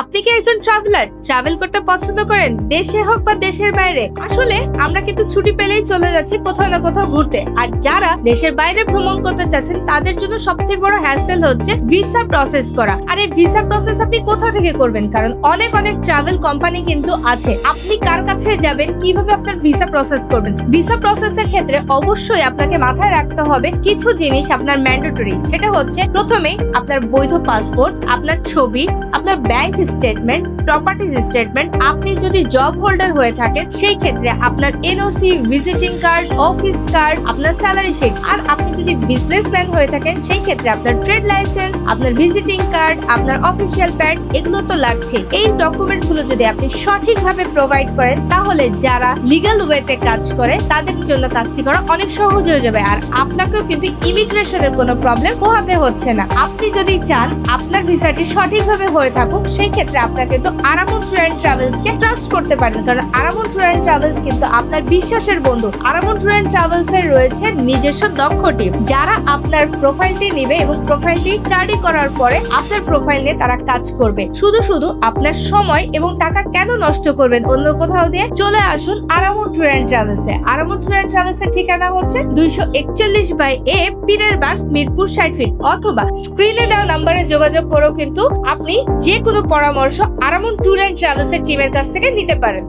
আপনি কি একজন ট্রাভেলার ট্রাভেল করতে পছন্দ করেন? দেশে হোক বা দেশের বাইরে। আসলে আমরা কিন্তু ছুটি পেলেই চলে যাচ্ছি কোথাও না কোথাও ঘুরতে। আর যারা দেশের বাইরে ভ্রমণ করতে চাচ্ছেন, তাদের জন্য সব থেকে বড় হ্যাসেল হচ্ছে ভিসা প্রসেস করা। আর এই ভিসা প্রসেস আপনি কোথা থেকে করবেন? কারণ অনেক অনেক ট্রাভেল কোম্পানি কিন্তু আছে। আপনি কার কাছে যাবেন? কীভাবে আপনার ভিসা প্রসেস করবেন? ভিসা প্রসেসের ক্ষেত্রে অবশ্যই আপনাকে মাথায় রাখতে হবে কিছু জিনিস আপনার ম্যান্ডেটরি সেটা হচ্ছে প্রথমে আপনার বৈধ পাসপোর্ট আপনার ছবি, আপনার ব্যাংক স্টেটমেন্ট প্রপার্টিজ স্টেটমেন্ট আপনি যদি জব হোল্ডার হয়ে থাকেন, সেই ক্ষেত্রে আপনার NOC visiting card office card আপনার স্যালারি শিট আর আপনি যদি বিজনেসম্যান হয়ে থাকেন, সেই ক্ষেত্রে আপনার ট্রেড লাইসেন্স আপনার ভিজিটিং কার্ড আপনার অফিসিয়াল প্যাড এগুলো তো লাগছে এই ডকুমেন্টসগুলো যদি আপনি সঠিকভাবে প্রোভাইড করেন, তাহলে যারা লিগ্যাল ওয়েতে কাজ করে, তাদের জন্য কাজটি করা অনেক সহজ হয়ে যাবে। আর আপনাকেও কিন্তু ইমিগ্রেশনের কোনো প্রবলেম পোহাতে হচ্ছে না। আপনি যদি চান, আপনার ভিসাটি সঠিকভাবে হয়ে থাকুক, সেই ক্ষেত্রে আপনার কিন্তু আরামন ট্যুর অ্যান্ড ট্রাভেলস কে ট্রাস্ট করতে পারেন, কারণ আরামন ট্যুর অ্যান্ড ট্রাভেলস কিন্তু আপনার বিশ্বাসের বন্ধু। আরামন ট্যুর অ্যান্ড ট্রাভেলস এর রয়েছে নিজস্ব দক্ষ টিম যারা আপনার প্রোফাইলটি নেবে এবং প্রোফাইলটি স্টাডি করার পরে আপনার প্রোফাইল নিয়ে তারা কাজ করবে। শুধু শুধু আপনার সময় এবং টাকা কেন নষ্ট করবেন? অন্য কোথাও দিয়ে চলে আসুন আরামন ট্যুর অ্যান্ড ট্রাভেলস এ। আরামন ট্যুর অ্যান্ড ট্রাভেলস এর ঠিকানা হচ্ছে দুইশো একচল্লিশ বাই এ পীরের বাগ মিরপুর ষাট ফিট অথবা স্ক্রিনে দেওয়া নাম্বারে যোগাযোগ করেও কিন্তু আপনি যে কোনো পরামর্শ আরামন ট্যুর অ্যান্ড ট্রাভেলসের টিমের কাছ থেকে নিতে পারেন।